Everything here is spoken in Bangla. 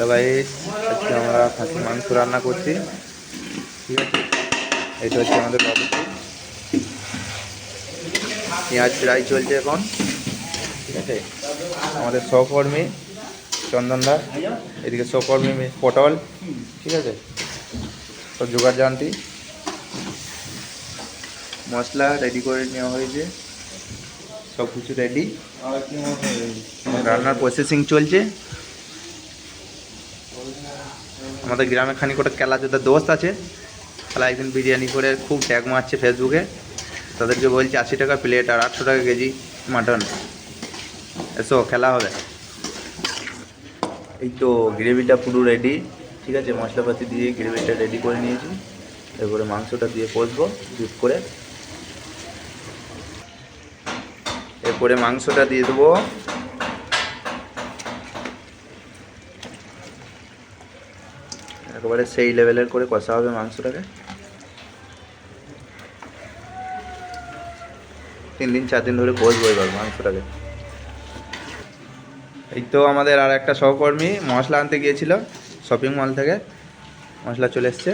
হ্যালো ভাই আজকে আমরা খাসি মাংস রান্না করছি। ঠিক আছে? এটা হচ্ছে আমাদের পেঁয়াজ ফ্রাই চলছে এখন। ঠিক আছে? আমাদের সহকর্মী চন্দনদা এদিকে সহকর্মী পটল। ঠিক আছে? সব জোগাড় জানতি। মশলা রেডি করে নেওয়া হয়েছে। সব কিছু রেডি রান্নার প্রসেসিং চলছে। আমাদের গ্রামে খানি খানিক ওটা কেলাচোদার দোস্ত আছে। তারা একদিন বিরিয়ানি করে খুব ট্যাগ মারছে ফেসবুকে তাদেরকে বলছে আশি টাকা প্লেট আর আটশো টাকা কেজি মাটন এসো, খেলা হবে। এই তো গ্রেভিটা পুরো রেডি ঠিক আছে? মশলাপাতি দিয়ে গ্রেভিটা রেডি করে নিয়েছি। এরপরে মাংসটা দিয়ে কষবো দুধ করে। এরপরে মাংসটা দিয়ে দেবো। একেবারে সেই লেভেলের করে কষা হবে মাংসটাকে। তিন দিন, চার দিন ধরে কষবো এবার মাংসটাকে। এই তো আমাদের আর একটা সহকর্মী মশলা আনতে গিয়েছিল শপিং মল থেকে। মশলা চলে এসছে।